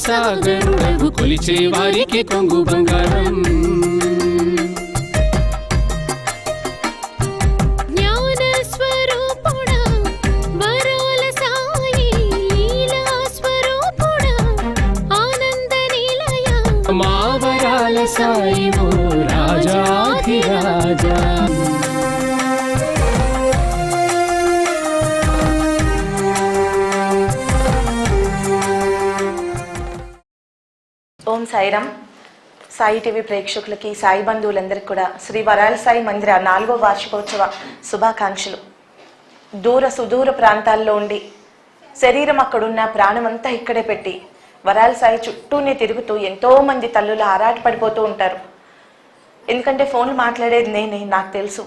సాగరుడవు కొలిచే వారికి కొంగు బంగారం. జ్ఞాన స్వరూపుడా వరాల సాయి లీలా స్వరూపుడా ఆనంద ఓం సైరం సాయి టీవీ ప్రేక్షకులకి సాయి బంధువులందరికీ కూడా శ్రీ వరాల సాయి మందిర నాలుగో వార్షికోత్సవ శుభాకాంక్షలు. దూర సుదూర ప్రాంతాల్లో ఉండి శరీరం అక్కడున్న ప్రాణమంతా ఇక్కడే పెట్టి వరాల సాయి చుట్టూనే తిరుగుతూ ఎంతోమంది తల్లులు ఆరాటపడిపోతూ ఉంటారు. ఎందుకంటే ఫోన్లు మాట్లాడేది నేనే నాకు తెలుసు.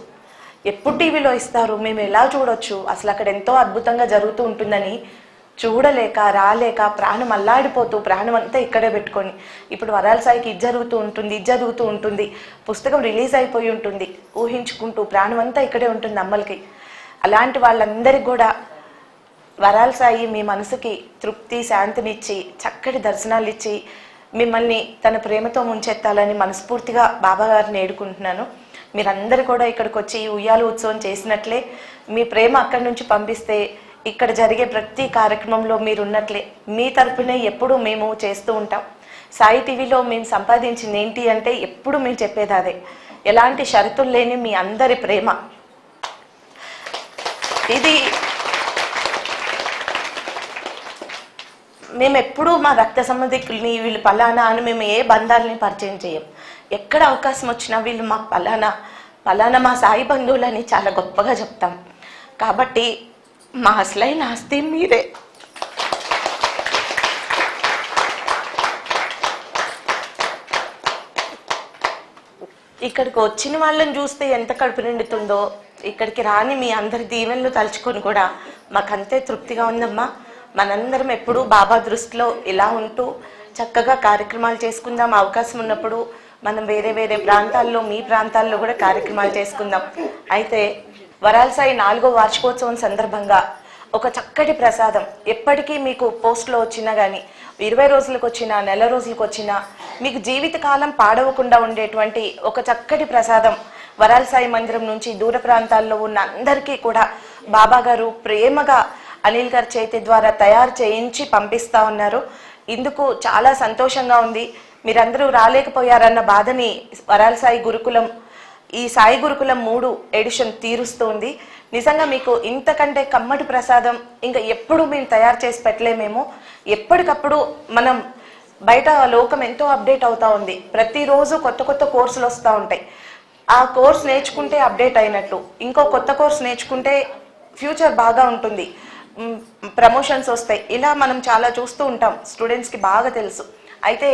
ఎప్పుడు టీవీలో ఇస్తారు మేము ఎలా చూడొచ్చు? అసలు అక్కడ ఎంతో అద్భుతంగా జరుగుతూ ఉంటుందని చూడలేక రాలేక ప్రాణం అల్లాడిపోతూ ప్రాణం అంతా ఇక్కడే పెట్టుకొని ఇప్పుడు వరాల సాయికి ఇది జరుగుతూ ఉంటుంది ఇది జరుగుతూ ఉంటుంది పుస్తకం రిలీజ్ అయిపోయి ఉంటుంది ఊహించుకుంటూ ప్రాణం అంతా ఇక్కడే ఉంటుంది అమ్మలకి. అలాంటి వాళ్ళందరికీ కూడా వరాల సాయి మీ మనసుకి తృప్తి శాంతినిచ్చి చక్కటి దర్శనాలు ఇచ్చి మిమ్మల్ని తన ప్రేమతో ముంచెత్తాలని మనస్ఫూర్తిగా బాబా గారిని ఏడుకుంటున్నాను. మీరందరూ కూడా ఇక్కడికి వచ్చి ఉయ్యాల ఉత్సవం చేసినట్లే మీ ప్రేమ అక్కడి నుంచి పంపిస్తే ఇక్కడ జరిగే ప్రతి కార్యక్రమంలో మీరు ఉన్నట్లే మీ తరఫునే ఎప్పుడూ మేము చేస్తూ ఉంటాం. సాయి టీవీలో మేము సంపాదించింది ఏంటి అంటే ఎప్పుడు మేము చెప్పేది అదే. ఎలాంటి షరతులు లేని మీ అందరి ప్రేమ. ఇది మేము ఎప్పుడూ మా రక్త సంబంధికుల్ని వీళ్ళు పలానా అని మేము ఏ బంధాలని పరిచయం చేయం ఎక్కడ అవకాశం వచ్చినా వీళ్ళు మాకు పలానా పలానా మా సాయి బంధువులని చాలా గొప్పగా చెప్తాం. కాబట్టి మా అసలైన ఆస్తి మీరే. ఇక్కడికి వచ్చిన వాళ్ళని చూస్తే ఎంత కడుపు నిండుతుందో ఇక్కడికి రాని మీ అందరి దీవెనలు తలుచుకొని కూడా మాకంతే తృప్తిగా ఉందమ్మా. మనందరం ఎప్పుడూ బాబా దృష్టిలో ఇలా ఉంటూ చక్కగా కార్యక్రమాలు చేసుకుందాం అవకాశం ఉన్నప్పుడు మనం వేరే వేరే ప్రాంతాల్లో మీ ప్రాంతాల్లో కూడా కార్యక్రమాలు చేసుకుందాం. అయితే వరాలసాయి నాలుగో వార్షికోత్సవం సందర్భంగా ఒక చక్కటి ప్రసాదం. ఎప్పటికీ మీకు పోస్ట్లో వచ్చినా కానీ ఇరవై రోజులకు వచ్చినా నెల రోజులకు వచ్చినా మీకు జీవితకాలం పాడవకుండా ఉండేటువంటి ఒక చక్కటి ప్రసాదం వరాలసాయి మందిరం నుంచి దూర ప్రాంతాల్లో ఉన్న అందరికీ కూడా బాబా గారు ప్రేమగా అనిల్ గారి చేతి ద్వారా తయారు చేయించి పంపిస్తా ఉన్నారు. ఇందుకు చాలా సంతోషంగా ఉంది. మీరందరూ రాలేకపోయారన్న బాధని వరాలసాయి గురుకులం ఈ సాయి గురుకులం మూడు ఎడిషన్ తీరుస్తుంది. నిజంగా మీకు ఇంతకంటే కమ్మటి ప్రసాదం ఇంకా ఎప్పుడు మేము తయారు చేసి పెట్టలేమేమో. ఎప్పటికప్పుడు మనం బయట లోకం ఎంతో అప్డేట్ అవుతా ఉంది. ప్రతిరోజు కొత్త కొత్త కోర్సులు వస్తూ ఉంటాయి. ఆ కోర్స్ నేర్చుకుంటే అప్డేట్ అయినట్టు. ఇంకో కొత్త కోర్స్ నేర్చుకుంటే ఫ్యూచర్ బాగా ఉంటుంది. ప్రమోషన్స్ వస్తాయి. ఇలా మనం చాలా చూస్తూ ఉంటాం. స్టూడెంట్స్కి బాగా తెలుసు. అయితే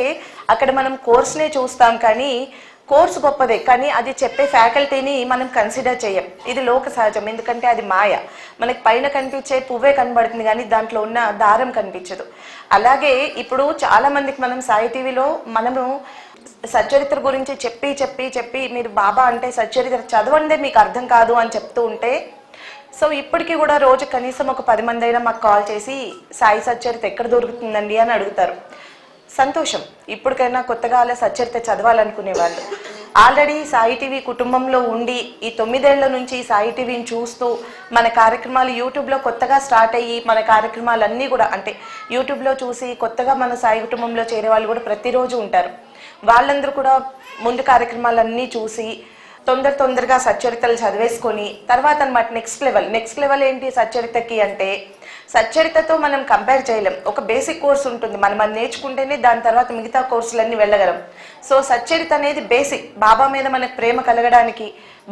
అక్కడ మనం కోర్స్నే చూస్తాం కానీ కోర్స్ గొప్పదే కానీ అది చెప్పే ఫ్యాకల్టీని మనం కన్సిడర్ చేయం. ఇది లోక సహజం ఎందుకంటే అది మాయ. మనకి పైన కనిపించే పువ్వే కనబడుతుంది కానీ దాంట్లో ఉన్న దారం కనిపించదు. అలాగే ఇప్పుడు చాలా మందికి మనం సాయి టీవీలో మనము సచ్చరిత్ర గురించి చెప్పి చెప్పి చెప్పి మీరు బాబా అంటే సచ్చరిత్ర చదవందే మీకు అర్థం కాదు అని చెప్తూ ఉంటే సో ఇప్పటికీ కూడా రోజు కనీసం ఒక పది మంది అయినా మాకు కాల్ చేసి సాయి సచ్చరిత ఎక్కడ దొరుకుతుందండి అని అడుగుతారు. సంతోషం. ఇప్పటికైనా కొత్తగా అలా సచ్చరిత చదవాలనుకునే వాళ్ళు ఆల్రెడీ సాయి టీవీ కుటుంబంలో ఉండి ఈ తొమ్మిదేళ్ళ నుంచి సాయి టీవీని చూస్తూ మన కార్యక్రమాలు యూట్యూబ్లో కొత్తగా స్టార్ట్ అయ్యి మన కార్యక్రమాలన్నీ కూడా అంటే యూట్యూబ్లో చూసి కొత్తగా మన సాయి కుటుంబంలో చేరే వాళ్ళు కూడా ప్రతిరోజు ఉంటారు. వాళ్ళందరూ కూడా ముందు కార్యక్రమాలన్నీ చూసి తొందర తొందరగా సచ్చరితలు చదివేసుకొని తర్వాత అనమాట నెక్స్ట్ లెవెల్ నెక్స్ట్ లెవెల్ ఏంటి సచ్చరితకి అంటే సచ్చరితతో మనం కంపేర్ చేయలేం. ఒక బేసిక్ కోర్స్ ఉంటుంది. మనం అది నేర్చుకుంటేనే దాని తర్వాత మిగతా కోర్సులన్నీ వెళ్ళగలం. సో సచ్చరిత అనేది బేసిక్ బాబా మీద మనకు ప్రేమ కలగడానికి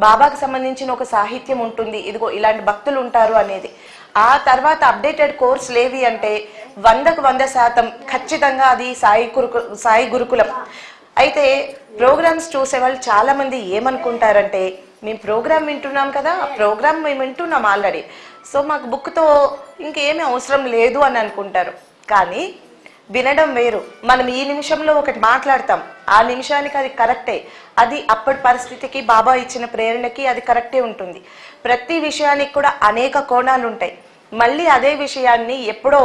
బాబాకి సంబంధించిన ఒక సాహిత్యం ఉంటుంది. ఇదిగో ఇలాంటి భక్తులు ఉంటారు అనేది. ఆ తర్వాత అప్డేటెడ్ కోర్స్ లేవి అంటే వందకు వంద శాతం ఖచ్చితంగా అది సాయి గురుకు సాయి గురుకులం. అయితే ప్రోగ్రామ్స్ చూసే వాళ్ళు చాలా మంది ఏమనుకుంటారంటే మేము ప్రోగ్రామ్ వింటున్నాం కదా ఆ ప్రోగ్రామ్ మేము వింటున్నాం ఆల్రెడీ. సో మాకు బుక్తో ఇంకేమీ అవసరం లేదు అని అనుకుంటారు. కానీ వినడం వేరు. మనం ఈ నిమిషంలో ఒకటి మాట్లాడతాం. ఆ నిమిషానికి అది కరెక్టే. అది అప్పటి పరిస్థితికి బాబా ఇచ్చిన ప్రేరణకి అది కరెక్టే ఉంటుంది. ప్రతి విషయానికి కూడా అనేక కోణాలు ఉంటాయి. మళ్ళీ అదే విషయాన్ని ఎప్పుడో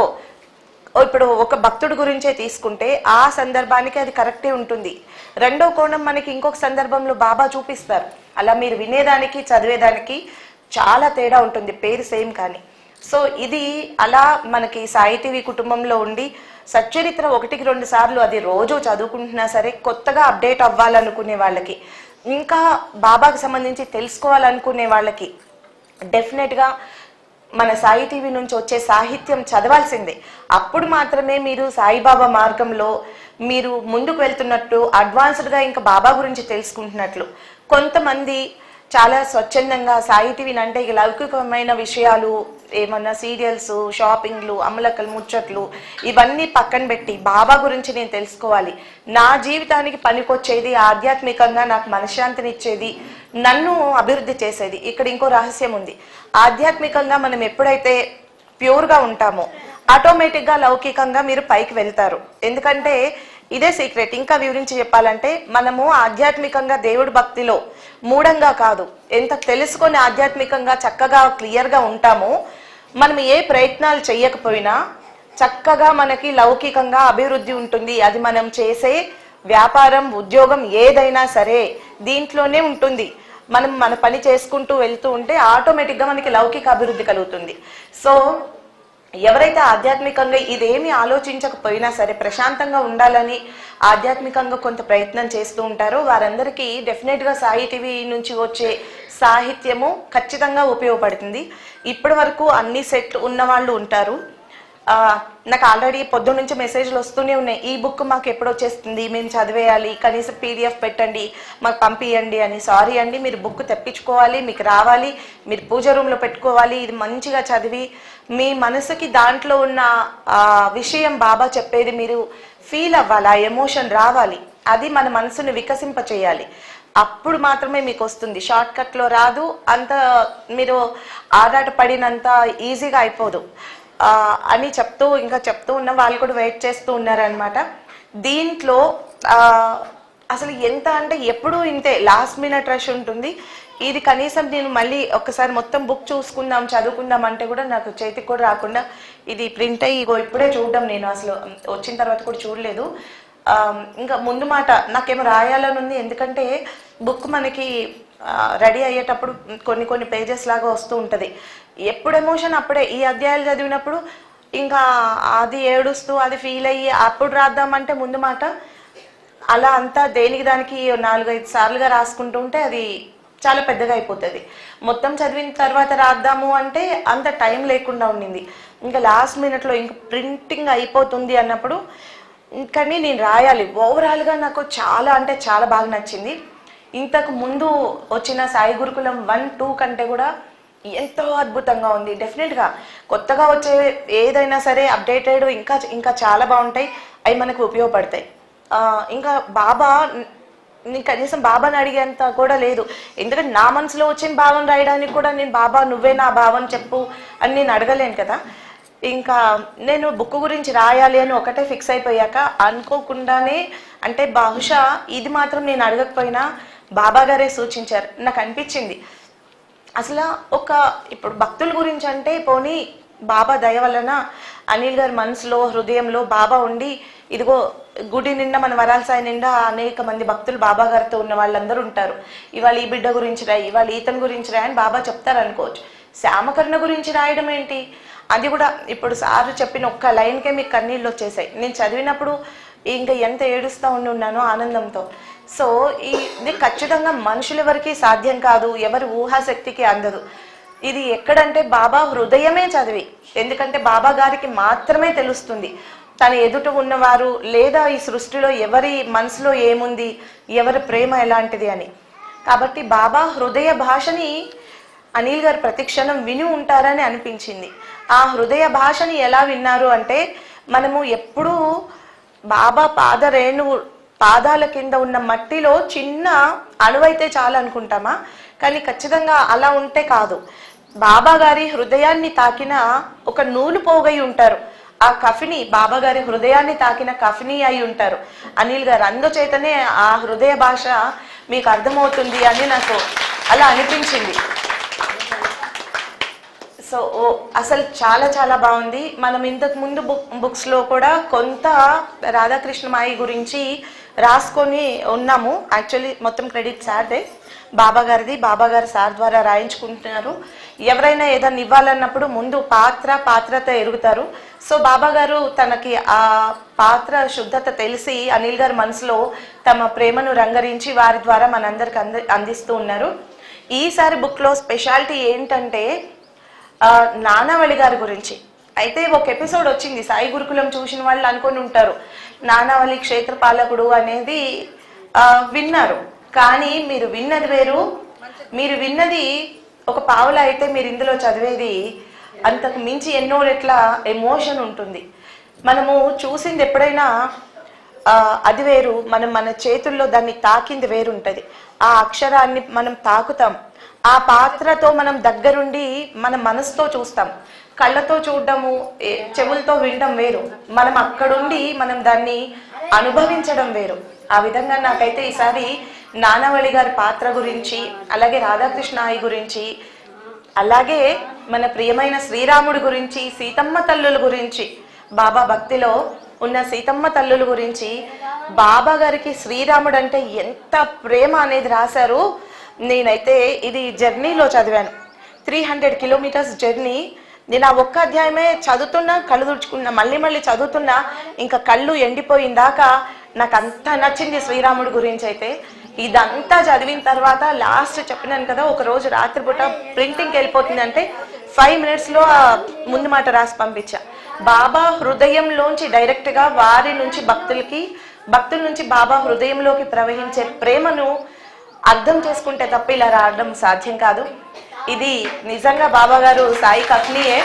ఇప్పుడు ఒక భక్తుడి గురించే తీసుకుంటే ఆ సందర్భానికి అది కరెక్టే ఉంటుంది. రెండో కోణం మనకి ఇంకొక సందర్భంలో బాబా చూపిస్తారు. అలా మీరు వినేదానికి చదివేదానికి చాలా తేడా ఉంటుంది. పేరు సేమ్ కానీ. సో ఇది అలా మనకి సాయి టీవీ కుటుంబంలో ఉండి సచ్చరిత్ర ఒకటికి రెండు సార్లు అది రోజు చదువుకుంటున్నా సరే కొత్తగా అప్డేట్ అవ్వాలనుకునే వాళ్ళకి ఇంకా బాబాకి సంబంధించి తెలుసుకోవాలనుకునే వాళ్ళకి డెఫినెట్గా మన సాయి టీవీ నుంచి వచ్చే సాహిత్యం చదవాల్సిందే. అప్పుడు మాత్రమే మీరు సాయిబాబా మార్గంలో మీరు ముందుకు వెళ్తున్నట్టు అడ్వాన్స్డ్గా ఇంకా బాబా గురించి తెలుసుకుంటున్నట్లు. కొంతమంది చాలా స్వచ్ఛందంగా సాయి వినంటే అంటే ఇక లౌకికమైన విషయాలు ఏమన్నా సీరియల్స్ షాపింగ్లు అమలకలు ముచ్చట్లు ఇవన్నీ పక్కన పెట్టి బాబా గురించి నేను తెలుసుకోవాలి. నా జీవితానికి పనికొచ్చేది ఆధ్యాత్మికంగా నాకు మనశ్శాంతినిచ్చేది నన్ను అభివృద్ధి చేసేది. ఇక్కడ ఇంకో రహస్యం ఉంది. ఆధ్యాత్మికంగా మనం ఎప్పుడైతే ప్యూర్గా ఉంటామో ఆటోమేటిక్గా లౌకికంగా మీరు పైకి వెళ్తారు. ఎందుకంటే ఇదే సీక్రెట్ ఇంకా వివరించి చెప్పాలంటే మనము ఆధ్యాత్మికంగా దేవుడి భక్తిలో మూఢంగా కాదు. ఎంత తెలుసుకొని ఆధ్యాత్మికంగా చక్కగా క్లియర్గా ఉంటామో మనం ఏ ప్రయత్నాలు చేయకపోయినా చక్కగా మనకి లౌకికంగా అభివృద్ధి ఉంటుంది. అది మనం చేసే వ్యాపారం ఉద్యోగం ఏదైనా సరే దీంట్లోనే ఉంటుంది. మనం మన పని చేసుకుంటూ వెళ్తూ ఉంటే ఆటోమేటిక్గా మనకి లౌకిక అభివృద్ధి కలుగుతుంది. సో ఎవరైతే ఆధ్యాత్మికంగా ఇదేమి ఆలోచించకపోయినా సరే ప్రశాంతంగా ఉండాలని ఆధ్యాత్మికంగా కొంత ప్రయత్నం చేస్తూ ఉంటారో వారందరికీ డెఫినెట్గా సాయి టీవీ నుంచి వచ్చే సాహిత్యము ఖచ్చితంగా ఉపయోగపడుతుంది. ఇప్పటి వరకు అన్ని సెట్లు ఉన్న వాళ్ళు ఉంటారు. నాకు ఆల్రెడీ పొద్దున్న నుంచి మెసేజ్లు వస్తూనే ఉన్నాయి. ఈ బుక్ మాకు ఎప్పుడు వచ్చేస్తుంది? మేము చదివేయాలి. కనీసం పీడిఎఫ్ పెట్టండి. మాకు పంపియండి అని. సారీ అండి మీరు బుక్ తెప్పించుకోవాలి మీకు రావాలి మీరు పూజ రూమ్లో పెట్టుకోవాలి ఇది మంచిగా చదివి. మీ మనసుకి దాంట్లో ఉన్న విషయం బాబా చెప్పేది మీరు ఫీల్ అవ్వాలి ఆ ఎమోషన్ రావాలి. అది మన మనసుని వికసింప చేయాలి. అప్పుడు మాత్రమే మీకు వస్తుంది. షార్ట్ కట్లో రాదు. అంత మీరు ఆరాట పడినంత ఈజీగా అయిపోదు. అని చెప్తూ ఇంకా చెప్తూ ఉన్న వాళ్ళు కూడా వెయిట్ చేస్తూ ఉన్నారనమాట దీంట్లో అసలు ఎంత అంటే ఎప్పుడూ ఇంతే లాస్ట్ మినిట్ రష్ ఉంటుంది. ఇది కనీసం నేను మళ్ళీ ఒక్కసారి మొత్తం బుక్ చూసుకుందాం చదువుకుందాం అంటే కూడా నాకు చేతికి కూడా రాకుండా ఇది ప్రింట్ అయ్యి ఇగో ఇప్పుడే చూడడం నేను అసలు వచ్చిన తర్వాత కూడా చూడలేదు. ఇంకా ముందు మాట నాకేమో రాయాలని ఉంది ఎందుకంటే బుక్ మనకి రెడీ అయ్యేటప్పుడు కొన్ని కొన్ని పేజెస్ లాగా వస్తూ ఉంటుంది. ఎప్పుడు ఎమోషన్ అప్పుడే ఈ అధ్యాయాలు చదివినప్పుడు ఇంకా అది ఏడుస్తూ అది ఫీల్ అయ్యి అప్పుడు రాద్దామంటే ముందు మాట అలా అంతా దేనికి దానికి నాలుగైదు సార్లుగా రాసుకుంటూ ఉంటే అది చాలా పెద్దగా అయిపోతుంది. మొత్తం చదివిన తర్వాత రాద్దాము అంటే అంత టైం లేకుండా ఉండింది. ఇంకా లాస్ట్ మినిట్లో ఇంక ప్రింటింగ్ అయిపోతుంది అన్నప్పుడు కానీ నేను రాయాలి. ఓవరాల్గా నాకు చాలా అంటే చాలా బాగా నచ్చింది. ఇంతకు ముందు వచ్చిన సాయి గురుకులం వన్ టూ కంటే కూడా ఎంతో అద్భుతంగా ఉంది. డెఫినెట్గా కొత్తగా వచ్చే ఏదైనా సరే అప్డేటెడ్ ఇంకా ఇంకా చాలా బాగుంటాయి. అవి మనకు ఉపయోగపడతాయి. ఇంకా బాబా నేను కనీసం బాబాని అడిగేంత కూడా లేదు. ఎందుకంటే నా మనసులో వచ్చిన భావం రాయడానికి కూడా నేను బాబా నువ్వే నా భావం చెప్పు అని నేను అడగలేను కదా. ఇంకా నేను బుక్ గురించి రాయాలి అని ఒకటే ఫిక్స్ అయిపోయాక అనుకోకుండానే అంటే బహుశా ఇది మాత్రం నేను అడగకపోయినా బాబా గారే సూచించారు. నాకు అనిపించింది. అసలు ఒక ఇప్పుడు భక్తుల గురించి అంటే పోనీ బాబా దయ వలన అనిల్ గారి మనసులో హృదయంలో బాబా ఉండి ఇదిగో గుడి నిండా మన వరాల సాయి నిండా అనేక మంది భక్తులు బాబా గారితో ఉన్న వాళ్ళందరూ ఉంటారు. ఇవాళ ఈ బిడ్డ గురించి రాయి ఇవాళ ఈతని గురించి రాయి అని బాబా చెప్తారనుకోవచ్చు. శ్యామకరణ గురించి రాయడం ఏంటి? అది కూడా ఇప్పుడు సార్ చెప్పిన ఒక్క లైన్కే మీకు కన్నీళ్ళు వచ్చేసాయి. నేను చదివినప్పుడు ఇంకా ఎంత ఏడుస్తూ ఉండి ఉన్నానో ఆనందంతో. సో ఈ ఇది ఖచ్చితంగా మనుషుల సాధ్యం కాదు ఎవరి ఊహాశక్తికి అందదు. ఇది ఎక్కడంటే బాబా హృదయమే చదివి ఎందుకంటే బాబా గారికి మాత్రమే తెలుస్తుంది. తన ఎదుట ఉన్నవారు లేదా ఈ సృష్టిలో ఎవరి మనసులో ఏముంది ఎవరి ప్రేమ ఎలాంటిది అని. కాబట్టి బాబా హృదయ భాషని అనిల్ గారు ప్రతిక్షణం విని ఉంటారని అనిపించింది. ఆ హృదయ భాషని ఎలా విన్నారు అంటే మనము ఎప్పుడూ బాబా పాదరేణువు పాదాల కింద ఉన్న మట్టిలో చిన్న అణువైతే చాలు అనుకుంటామా? కానీ ఖచ్చితంగా అలా ఉంటే కాదు. బాబా గారి హృదయాన్ని తాకిన ఒక నూలు పోగై ఉంటారు. ఆ కఫిని బాబా గారి హృదయాన్ని తాకిన కఫిని అయి ఉంటారు. అనిల్ గారు అందుచేతనే ఆ హృదయ భాష మీకు అర్థమవుతుంది అని నాకు అలా అనిపించింది. సో ఓ అసలు చాలా చాలా బాగుంది. మనం ఇంతకు ముందు బుక్ బుక్స్లో కూడా కొంత రాధాకృష్ణ మాయి గురించి రాసుకొని ఉన్నాము. యాక్చువల్లీ మొత్తం క్రెడిట్ సార్దే. బాబా గారిది. బాబా గారు సార్ ద్వారా రాయించుకుంటున్నారు. ఎవరైనా ఏదైనా ఇవ్వాలన్నప్పుడు ముందు పాత్ర పాత్రత ఎరుగుతారు. సో బాబా గారు తనకి ఆ పాత్ర శుద్ధత తెలిసి అనిల్ గారి మనసులో తమ ప్రేమను రంగరించి వారి ద్వారా మనందరికి అంది అందిస్తూ ఉన్నారు. ఈసారి బుక్లో స్పెషాలిటీ ఏంటంటే నానావళి గారి గురించి. అయితే ఒక ఎపిసోడ్ వచ్చింది. సాయి గురుకులం చూసిన వాళ్ళు అనుకొని ఉంటారు. నానావళి క్షేత్రపాలకుడు అనేది విన్నారు. కానీ మీరు విన్నది వేరు. మీరు విన్నది ఒక పావుల అయితే మీరు ఇందులో చదివేది అంతకు మించి ఎన్నో రెట్ల ఎమోషన్ ఉంటుంది. మనము చూసింది ఎప్పుడైనా అది వేరు. మనం మన చేతుల్లో దాన్ని తాకింది వేరు ఉంటుంది ఆ అక్షరాన్ని మనం తాకుతాం. ఆ పాత్రతో మనం దగ్గరుండి మన మనసుతో చూస్తాం. కళ్ళతో చూడడము ఏ- చెవులతో వినడం వేరు. మనం అక్కడుండి మనం దాన్ని అనుభవించడం వేరు. ఆ విధంగా నాకైతే ఈసారి నానవళి గారి పాత్ర గురించి అలాగే రాధాకృష్ణాయి గురించి అలాగే మన ప్రియమైన శ్రీరాముడి గురించి సీతమ్మ తల్లుల గురించి బాబా భక్తిలో ఉన్న సీతమ్మ తల్లుల గురించి బాబా గారికి శ్రీరాముడు అంటే ఎంత ప్రేమ అనేది రాశారు. నేనైతే ఇది జర్నీలో చదివాను. త్రీ హండ్రెడ్ కిలోమీటర్స్ జర్నీ నేను ఆ ఒక్క అధ్యాయమే చదువుతున్నా కళ్ళు తుడుచుకున్నా మళ్ళీ మళ్ళీ చదువుతున్నా ఇంకా కళ్ళు ఎండిపోయిందాకా నాకు అంత నచ్చింది శ్రీరాముడి గురించి అయితే. ఇదంతా చదివిన తర్వాత లాస్ట్ చెప్పినాను కదా ఒక రోజు రాత్రిపూట ప్రింటింగ్కి వెళ్ళిపోతుందంటే ఫైవ్ మినిట్స్లో ముందు మాట రాసి పంపించా. బాబా హృదయంలోంచి డైరెక్ట్గా వారి నుంచి భక్తులకి భక్తుల నుంచి బాబా హృదయంలోకి ప్రవహించే ప్రేమను అర్థం చేసుకుంటే తప్ప ఇలా రావడం సాధ్యం కాదు. ఇది నిజంగా బాబా గారు సాయి కఫ్నీయే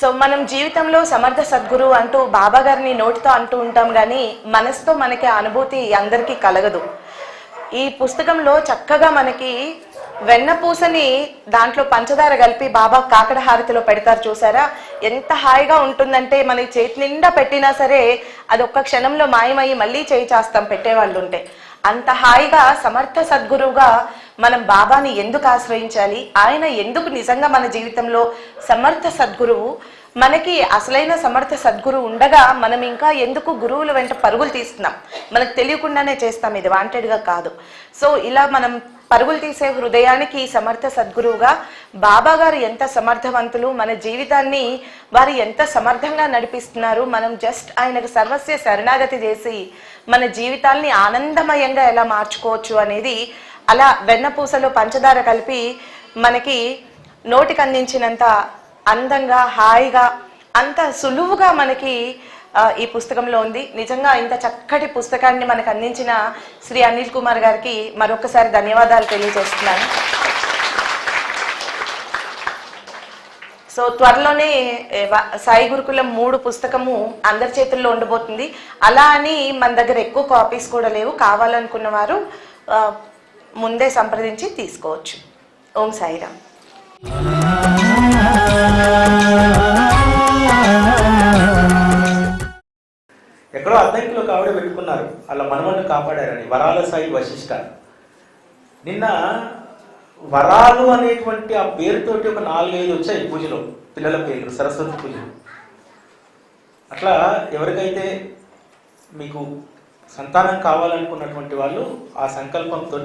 సో మనం జీవితంలో సమర్థ సద్గురు అంటూ బాబా గారిని నోటితో అంటూ ఉంటాం కానీ మనసుతో మనకి ఆ అనుభూతి అందరికీ కలగదు. ఈ పుస్తకంలో చక్కగా మనకి వెన్నపూసని దాంట్లో పంచదార కలిపి బాబా కాకడ హారతిలో పెడతారు చూసారా? ఎంత హాయిగా ఉంటుందంటే మనకి చేతి నిండా పెట్టినా సరే అది ఒక్క క్షణంలో మాయమయ్యి మళ్ళీ చేయి చేస్తాం పెట్టేవాళ్ళు ఉంటే అంత హాయిగా సమర్థ సద్గురువుగా మనం బాబాని ఎందుకు ఆశ్రయించాలి? ఆయన ఎందుకు నిజంగా మన జీవితంలో సమర్థ సద్గురువు? మనకి అసలైన సమర్థ సద్గురువు ఉండగా మనం ఇంకా ఎందుకు గురువుల వెంట పరుగులు తీస్తున్నాం? మనకు తెలియకుండానే చేస్తాం ఇది వాంటెడ్గా కాదు. సో ఇలా మనం పరుగులు తీసే హృదయానికి సమర్థ సద్గురువుగా బాబా గారు ఎంత సమర్థవంతులు మన జీవితాన్ని వారు ఎంత సమర్థంగా నడిపిస్తున్నారు మనం జస్ట్ ఆయనకు సర్వస్వ శరణాగతి చేసి మన జీవితాల్ని ఆనందమయంగా ఎలా మార్చుకోవచ్చు అనేది అలా వెన్నపూసలో పంచదార కలిపి మనకి నోటికి అందించినంత అందంగా హాయిగా అంత సులువుగా మనకి ఈ పుస్తకంలో ఉంది. నిజంగా ఇంత చక్కటి పుస్తకాన్ని మనకు అందించిన శ్రీ అనిల్ కుమార్ గారికి మరొకసారి ధన్యవాదాలు తెలియజేస్తున్నాను. సో త్వరలోనే సాయి గురుకులం మూడు పుస్తకము అందరి చేతుల్లో ఉండబోతుంది. అలా అని మన దగ్గర ఎక్కువ కాపీస్ కూడా లేవు. కావాలనుకున్న వారు ముందే సంప్రదించి తీసుకోవచ్చు. ఓం సాయిరామ్. వాళ్ళ మనవడిని కాపాడారని వరాల సాయి వశిష్ట నిన్న వరాలు అనేటువంటి ఆ పేరుతోటి ఒక నాలుగైదు వచ్చాయి పూజలో పిల్లల పేర్లు సరస్వతి పూజ అట్లా ఎవరికైతే మీకు సంతానం కావాలనుకున్నటువంటి వాళ్ళు ఆ సంకల్పంతో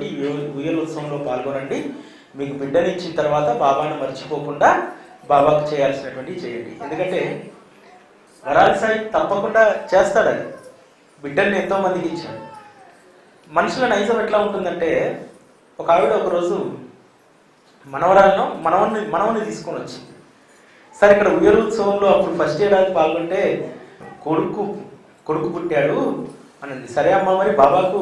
ఉయ్యల ఉత్సవంలో పాల్గొనండి. మీకు బిడ్డనిచ్చిన తర్వాత బాబాను మర్చిపోకుండా బాబాకు చేయాల్సినటువంటి చేయండి. ఎందుకంటే వరాల సాయి తప్పకుండా చేస్తాడు అది బిడ్డల్ని ఎంతో మందికి ఇచ్చాడు. మనుషుల నైజం ఎట్లా ఉంటుందంటే ఒక ఆవిడ ఒకరోజు మనవరాలను మనవన్ని మనవని తీసుకొని వచ్చింది. సరే ఇక్కడ ఉయ్యల ఉత్సవంలో అప్పుడు ఫస్ట్ ఏడాది పాల్గొంటే కొడుకు కొడుకు పుట్టాడు అని సరే అమ్మ మరి బాబాకు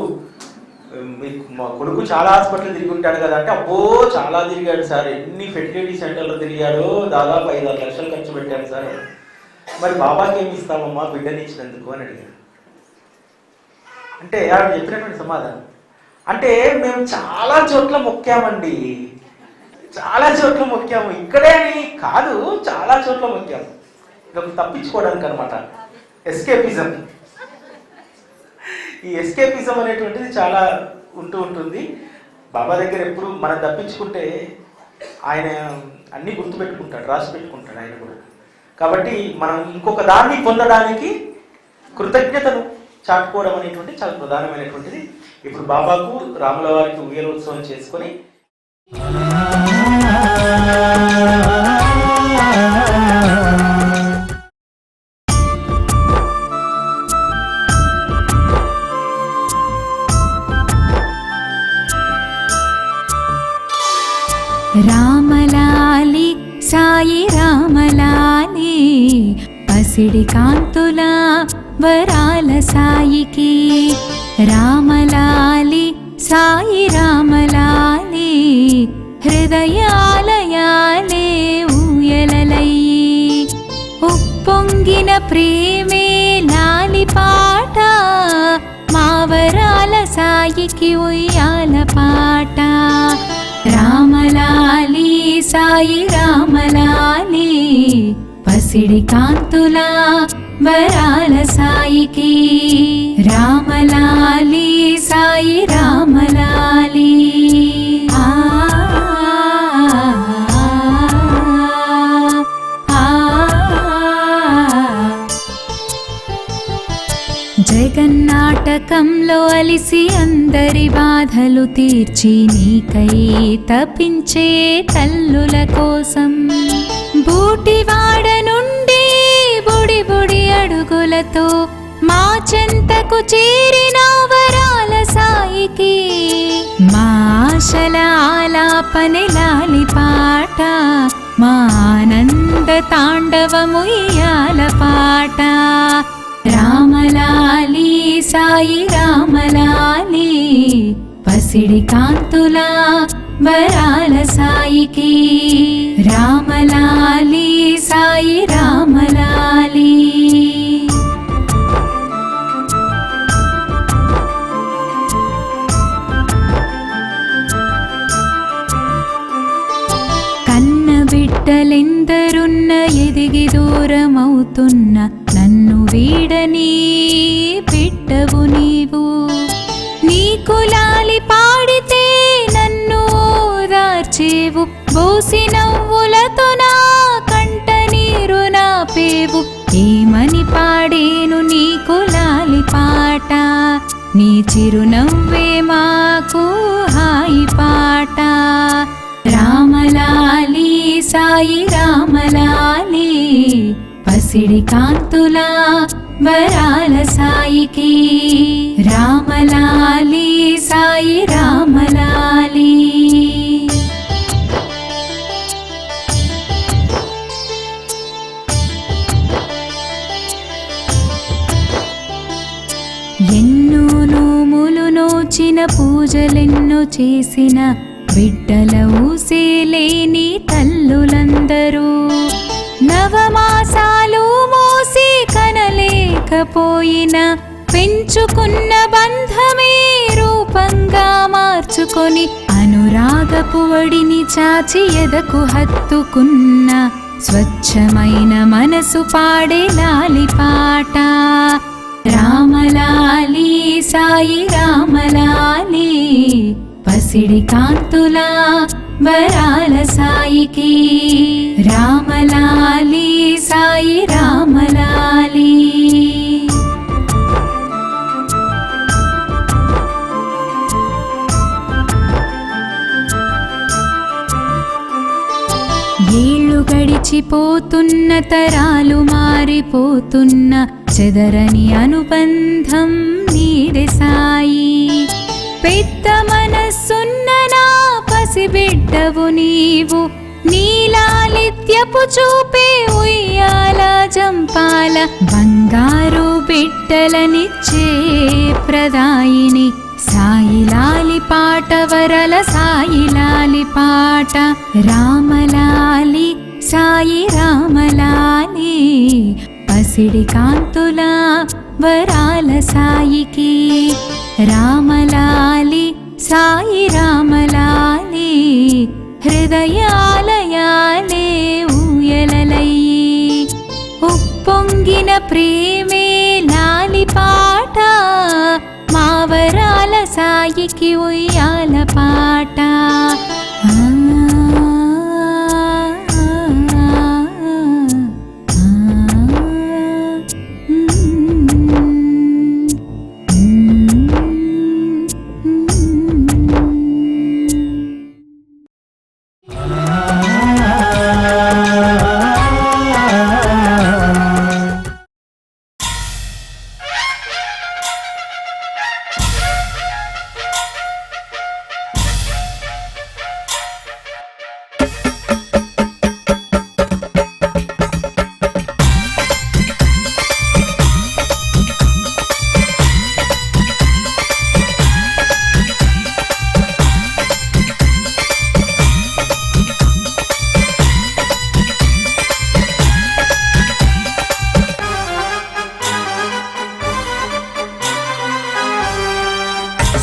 మా కొడుకు చాలా హాస్పిటల్ తిరిగి ఉంటాడు కదా అంటే అబ్బో చాలా తిరిగాడు సార్. ఎన్ని ఫెసిలిటీ సెంటర్లో తిరిగాడో దాదాపు ఐదు ఆరు లక్షలు ఖర్చు పెట్టాను సార్. మరి బాబాకి ఏమి ఇస్తామమ్మా బిడ్డని ఇచ్చినందుకు అని అడిగాడు. అంటే ఆవిడ చెప్పినటువంటి సమాధానం. అంటే మేము చాలా చోట్ల మొక్కామండి. చాలా చోట్ల మొక్కాము. ఇక్కడే అని కాదు చాలా చోట్ల మొక్కాము. ఇదొక తప్పించుకోవడానికి అనమాట ఎస్కేపిజం ఈ ఎస్కేపిజం అనేటువంటిది చాలా ఉంటూ ఉంటుంది. బాబా దగ్గర ఎప్పుడు మనం తప్పించుకుంటే ఆయన అన్నీ గుర్తుపెట్టుకుంటాడు రాసి పెట్టుకుంటాడు ఆయన కూడా. కాబట్టి మనం ఇంకొక దాన్ని పొందడానికి కృతజ్ఞతను చాటుకోవడం అనేటువంటి చాలా ప్రధానమైనటువంటిది. ఇప్పుడు బాబాకు రాముల వారికి ఉయ్యలోత్సవం చేసుకొని రామలాలి సాయి రామలాలి పసిడి కాంతుల వరా సాయికి రామలాలి సాయి రామలాలి హృదయాలయాలే ఊయలలయ్యి. ఉప్పొంగిన ప్రేమే లాలి పాట మావరాల సాయికి ఉయ్యాల పాట. రామలాలి సాయి రామలాలి పసిడి కాంతులా వరాల సాయికి రామలాలి సాయి రామలాలి ఆ ఆ, జగన్నాటకంలో అలిసి అందరి బాధలు తీర్చి నీకై తపించే తల్లుల కోసం బూటివాడను నుండి అడుగులతో మా చెంతకు చేరిన వరాల సాయికి మా ఆశల ఆలాపని లాలి పాట మా ఆనంద తాండవము ఇయాల పాట. రామలాలి సాయి రామలాలి పసిడి కాంతులా వరాల సాయికి. రామలాలి సాయి రామలాలి. కన్న బిడ్డలెందరున్న ఎదిగి దూరమవుతున్న నన్ను వీడని బిడ్డవు నీవు. నీకు దార్చేవు నవ్వులతో నా కంట నీరు నా పేవు ఏమని పాడేను నీకు లాలి పాట? నీ చిరునవ్వే మాకు హాయి పాట. రామలాలి సాయి రామలాలి పసిడి కాంతుల వరాల సాయికి. రామలాలి సాయి రామలాలి పూజలెన్నో చేసిన బిడ్డల ఊసేలేని తల్లులందరూ. నవమాసాలు మోసి కనలేకపోయిన పెంచుకున్న బంధమే రూపంగా మార్చుకొని అనురాగపు వడిని చాచి ఎదకు హత్తుకున్న స్వచ్ఛమైన మనసు పాడే లాలిపాటా. రామలాలి సాయి రామలాలి పసిడి కాంతుల వరాల సాయికి. రామలాలి సాయి రామలాలి. ఏళ్ళు గడిచిపోతున్న తరాలు మారిపోతున్న చెదరని అనుబంధం నీదే సాయి. పెద్ద మనస్సున్న నా పసిబిడ్డవు నీవు. నీలాలిత్యపు చూపే ఉయ్యాల జంపాల బంగారు బిడ్డలనిచ్చే ప్రదాయిని. సాయిలాలి పాట వరల సాయిలాలి పాట రామలాలి సాయి రామలాలి. పసిడి కాంతుల వరాల సాయికి రామలాలి సాయి రామలాలి హృదయాలయాలే ఊయలలయ్యి ఉప్పొంగిన ప్రేమే లాలి పాట మా వరాల సాయికి ఉయ్యాల పాట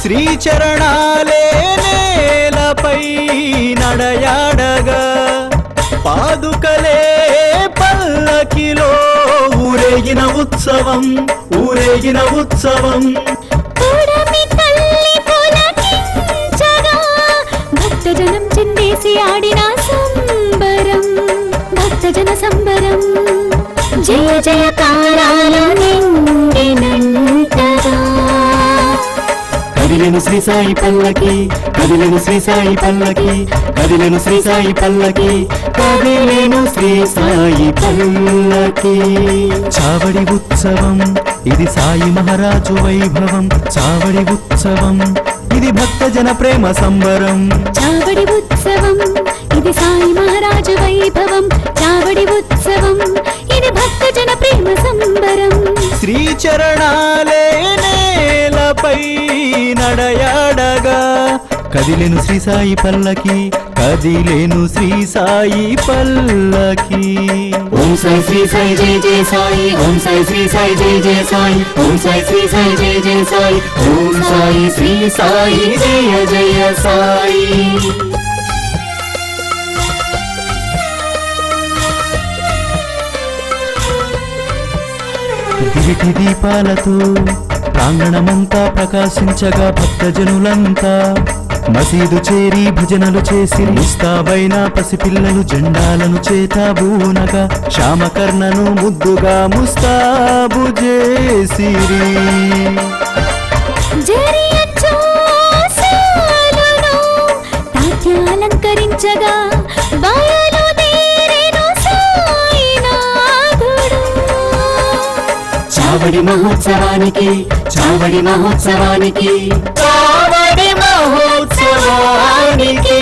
శ్రీచరణాలే నేలపై నడయాడగా. పాదుకలే పల్లకిలో ఊరేగిన ఉత్సవం ఊరేగిన ఉత్సవం. భక్తజనం చిందేసి ఆడిన సంబరం భక్తజన సంబరం. జయ జయ జయకారాలు నిండిన కదిలెను శ్రీ సాయి పల్లకి కదిలెను శ్రీ సాయి పల్లకి కదిలెను శ్రీ సాయి పల్లకి కదిలెను శ్రీ సాయి పల్లకి. చావడి ఉత్సవం ఇది సాయి మహారాజు వైభవం. చావడి ఉత్సవం ఇది భక్త జన ప్రేమ సంబరం. చావడి ఉత్సవం ఇది సాయి మహారాజు వైభవం. చావడి ఉత్సవం ఇది భక్తజన ప్రేమ సంబరం. శ్రీచరణాలే నేలపై నడయాడగా. కదిలెను శ్రీ సాయి పల్లకి కదిలెను శ్రీ సాయి పల్లకి. ఓం సాయి శ్రీ సాయి జయ జయ సాయి ఓం సాయి శ్రీ సాయి జయ జయ సాయి ఓం సాయి శ్రీ సాయి జయ జయ సాయి ఓం సాయి శ్రీ సాయి జయ జయ సాయి. దివిటి దీపాలతో ప్రాంగణమంతా ప్రకాశించగా భక్తజనులంతా మసీదు చేరి భజనలు చేసి ముస్తాబైన పసిపిల్లలు జెండాలను చేతాబూనగా శ్యామకర్ణను ముద్దుగా ముస్తాబు చేసిరి. అలంకరించగా చావడి మహోత్సవానికి చావడి మహోత్సవానికి చావడి మహోత్సవానికి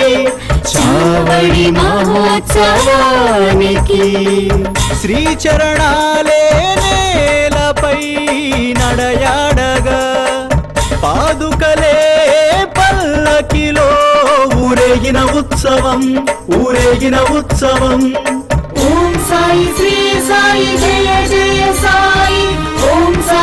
చావడి మహోత్సవానికి. శ్రీచరణాలే నేలపై నడయాడగా పాదుకలే పల్లకిలో ఊరేగిన ఉత్సవం ఊరేగిన ఉత్సవం. ఓం సాయి శ్రీ సాయి జయ జయ సాయి.